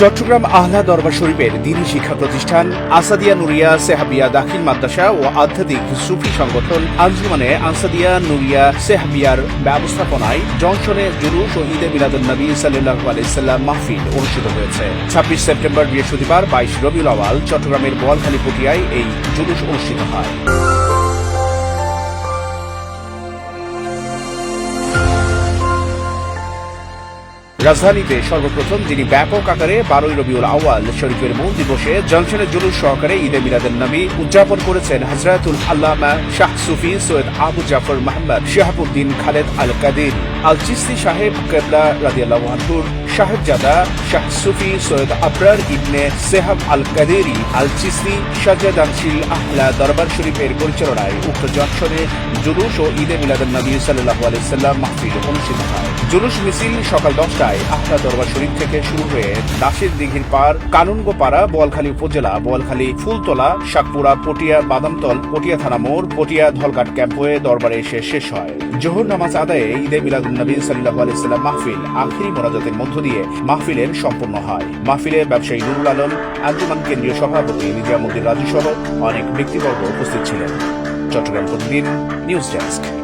চট্টগ্রাম আহলা দরবার শরীফের দিনী শিক্ষা প্রতিষ্ঠান, আসাদিয়া নুরিয়া সেহাবিয়া দাখিল মাদ্রাসা ও আধ্যাত্মিক সুফি সংগঠন আঞ্জুমানে আসাদিয়া নুরিয়া সেহাবিয়ার ব্যবস্থাপনায় জংশনে জুলুস ও ঈদে মিলাদুল নবী সাল্লাহ আলাইসাল্লাম মাহফিল অনুষ্ঠিত হয়েছে। ছাব্বিশ সেপ্টেম্বর বৃহস্পতিবার বাইশ রবিউল আওয়াল চট্টগ্রামের বোয়ালখালী পুটিয়ায় এই জুলুস অনুষ্ঠিত হয়। রাজধানীতে সর্বপ্রথম যিনি ব্যাপক আকারে বারোই রবিউল আওয়াল শরীফের মূল দিবসে জনসনের জুলুস সহকারে ঈদে মিলাদের নামে উদযাপন করেছেন হজরতুল আল্লামা শাহ সুফি সৈয়দ আবু জাফর মাহমদ শাহাবুদ্দিন খালেদ আল কাদির আল চিস্তি সাহেব কেবলা রাদিয়াল্লাহু সাহেবজাদা শাহ সুফি সৈয়দ আবরার ইবনে সেহাব আল কাদেরি আল চিস্তি সাজাদানশীল আহলা দরবার শরীফের পরিচালনায় উক্ত জংশনে জুলুস ও ঈদে মিলাদুল নবী সাল্লাল্লাহু আলাইহি সাল্লাম মাহফিল অনুষ্ঠিত হয়। জুলুস মিছিল সকাল দশটায় আহলা দরবার শরীফ থেকে শুরু হয়ে দাসের দিঘির পার কানুনগোপাড়া, বোয়ালখালী উপজেলা, বোয়ালখালী ফুলতলা, শাকপুরা, পটিয়া, বাদামতল, পটিয়া থানা মোড়, পটিয়া ধলঘাট ক্যাম্প হয়ে দরবারে এসে শেষ হয়। জোহর নামাজ আদায়ে ঈদে মিলাদুল নবী সাল্লাহ আলাইসাল্লাম মাহফিল আখিরি মোনাজাতের মধ্য দিয়ে মাহফিলের সম্পন্ন হয়। মাহফিলে ব্যবসায়ী নুরুল আলম, আঞ্জুমান কেন্দ্রীয় সভাপতি নিজামুদ্দিন রাজু সহ অনেক ব্যক্তিবর্গ উপস্থিত ছিলেন। চট্টগ্রাম প্রতিদিন নিউজ ডেস্ক।